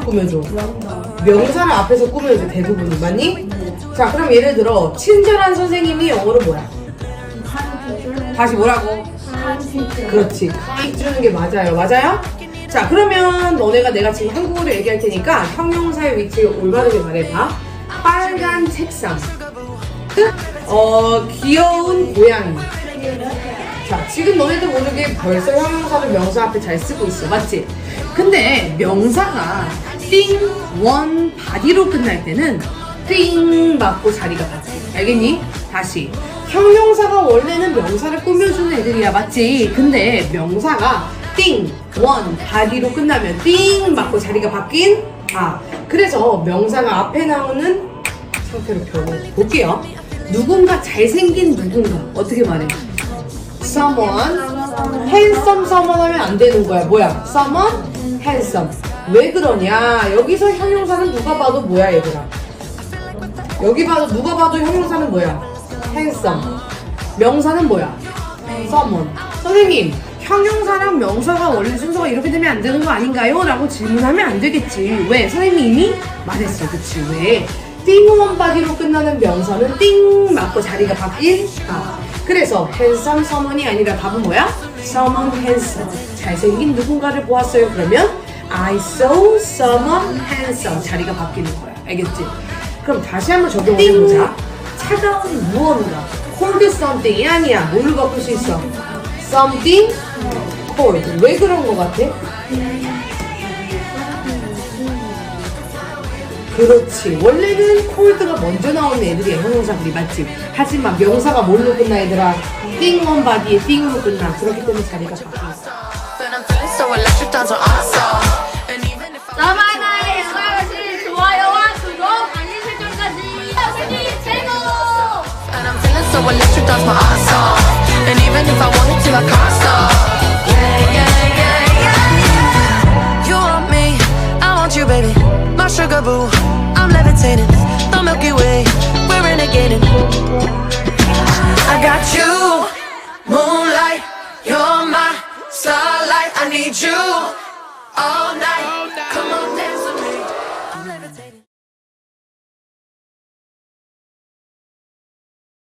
꾸며줘? 명사를 앞에서 꾸며줘 대부분이 맞니? 자 그럼 예를 들어 친절한 선생님이 영어로 뭐야? 다시 뭐라고? 그렇지 kind 주는 게 맞아요 맞아요? 자 그러면 너네가 내가 지금 한국어로 얘기할 테니까 형용사의 위치를 올바르게 말해봐 빨간 책상 어 귀여운 고양이 자 지금 너네들 모르게 벌써 형용사를 명사 앞에 잘 쓰고 있어 맞지? 근데 명사가 띵, 원, 바디로 끝날 때는 띵 맞고 자리가 바뀌어 알겠니? 다시 형용사가 원래는 명사를 꾸며주는 애들이야 맞지? 근데 명사가 띵, 원, 바디로 끝나면 띵 맞고 자리가 바뀐 아 그래서 명사가 앞에 나오는 상태로 볼게요 누군가 잘생긴 누군가 어떻게 말해? Someone handsome someone 하면 안 되는 거야. 뭐야? Someone handsome. 왜 그러냐? 여기서 형용사는 누가 봐도 뭐야 얘들아? 여기 봐도 누가 봐도 형용사는 뭐야? Handsome. 명사는 뭐야? Someone. 선생님 형용사랑 명사가 원래 순서가 이렇게 되면 안 되는 거 아닌가요? 라고 질문하면 안 되겠지. 왜? 선생님이 말했어. 그치? 왜? 띵원 바디로 끝나는 명사는 띵 맞고 자리가 바뀐 아 그래서 handsome someone이 아니라 답은 뭐야? someone handsome 잘생긴 누군가를 보았어요 그러면 I saw someone handsome 자리가 바뀌는 거야 알겠지? 그럼 다시 한번 적용을 해보자 차가운 무언가 cold something이 아니야 뭘로 바꿀 수 있어? something cold 왜 그런 거 같아? 그렇지. 원래는 콜드가 먼저 나오는 애들이야, 형용사들이 맞지? 하지만 명사가 뭘로 끝나, 얘들아? 띵원 바디에 띵으로 끝나. 그렇기 때문에 자리가 바뀌어. If 나만의 영화실 좋아요와 구독 알림 설정까지 생일 최고 and I'm feeling so electric, that's I saw. And even if I wanted to, I can't stop. Yeah, yeah, yeah, yeah. You want me, I want you, baby. Sugar boo, I'm levitating. The Milky Way, we're renegading. I got you, moonlight. You're my starlight. I need you all night. Come on, dance.